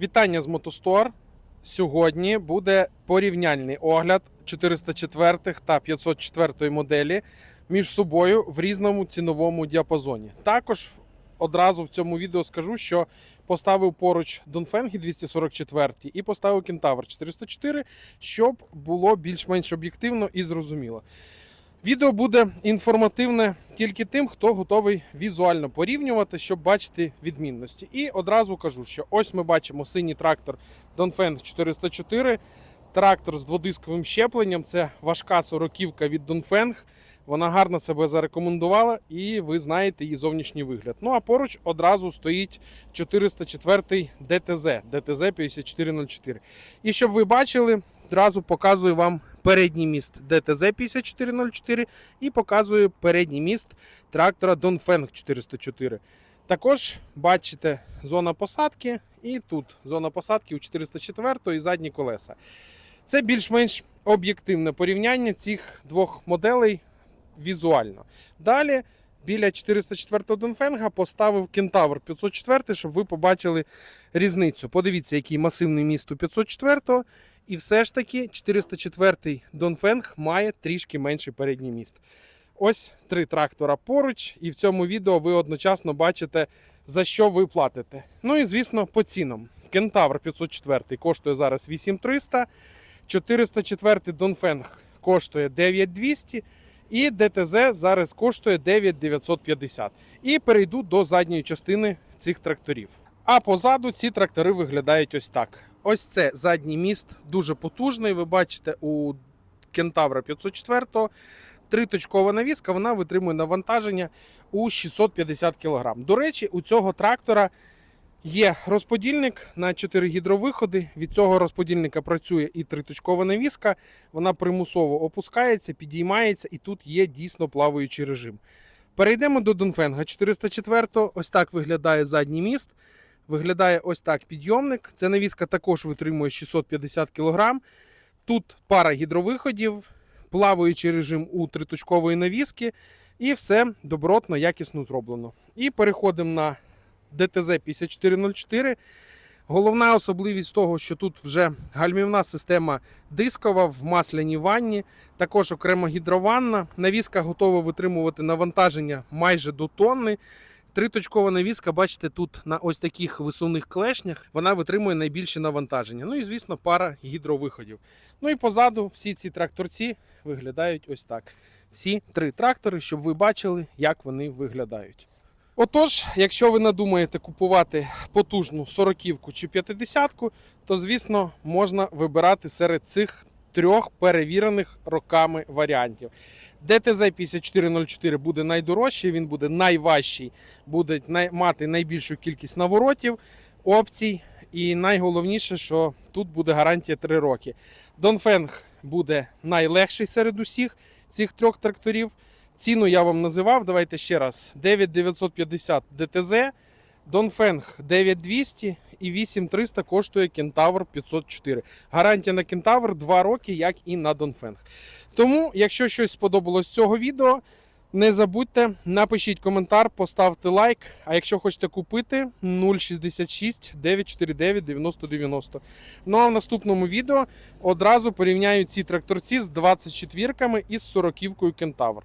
Вітання з Мотостор. Сьогодні буде порівняльний огляд 404 та 504 моделі між собою в різному ціновому діапазоні. Також одразу в цьому відео скажу, що поставив поруч Донфенгі 244 і поставив Кентавр 404, щоб було більш-менш об'єктивно і зрозуміло. Відео буде інформативне тільки тим, хто готовий візуально порівнювати, щоб бачити відмінності. І одразу кажу, що ось ми бачимо синій трактор Dongfeng 404, трактор з дводисковим щепленням. Це важка сороківка від Dongfeng. Вона гарно себе зарекомендувала, і ви знаєте її зовнішній вигляд. Ну а поруч одразу стоїть 404 ДТЗ, ДТЗ 5404. І щоб ви бачили, одразу показую вам передній міст ДТЗ 5404 і показую передній міст трактора Dongfeng 404. Також бачите зона посадки, і тут зона посадки у 404 і задні колеса. Це більш-менш об'єктивне порівняння цих двох моделей візуально. Далі біля 404 Донфенга поставив Кентавр 504, щоб ви побачили різницю. Подивіться, який масивний міст у 504 і все ж таки 404-й Донфенг має трішки менший передній міст. Ось три трактора поруч, і в цьому відео ви одночасно бачите, за що ви платите. Ну і звісно, по цінам. Кентавр 504 коштує зараз 8300, 404 Донфенг коштує 9200 і ДТЗ зараз коштує 9950. І перейду до задньої частини цих тракторів. А позаду ці трактори виглядають ось так. Ось це задній міст, дуже потужний. Ви бачите у Кентавра 504 триточкова навіска, вона витримує навантаження у 650 кг. До речі, у цього трактора є розподільник на 4 гідровиходи. Від цього розподільника працює і триточкова навіска. Вона примусово опускається, підіймається, і тут є дійсно плаваючий режим. Перейдемо до Донфенга 404. Ось так виглядає задній міст. Виглядає ось так підйомник. Ця навіска також витримує 650 кг. Тут пара гідровиходів, плаваючий режим у триточкової навіски, і все добротно, якісно зроблено. І переходимо на ДТЗ 5404. Головна особливість того, що тут вже гальмівна система дискова в масляній ванні, також окрема гідрованна. Навіска готова витримувати навантаження майже до тонни. Триточкова навіска, бачите, тут на ось таких висувних клешнях вона витримує найбільше навантаження. Ну і звісно, пара гідровиходів. Ну і позаду всі ці тракторці виглядають ось так. Всі три трактори, щоб ви бачили, як вони виглядають. Отож, якщо ви надумаєте купувати потужну 40-ку чи 50-ку, то звісно можна вибирати серед цих трьох перевірених роками варіантів. ДТЗ 5404 буде найдорожчий, він буде найважчий, буде мати найбільшу кількість наворотів, опцій. І найголовніше, що тут буде гарантія 3 роки. Донфенг буде найлегший серед усіх цих трьох тракторів. Ціну я вам називав. Давайте ще раз: 9950 ДТЗ, Донфенг 9200 і 8300 коштує Кентавр 504. Гарантія на Кентавр 2 роки, як і на Донфенг. Тому, якщо щось сподобалось з цього відео, не забудьте, напишіть коментар, поставте лайк. А якщо хочете купити 066 949 9090. Ну а в наступному відео одразу порівняю ці тракторці з 24-ками і з 40-кою Кентавр.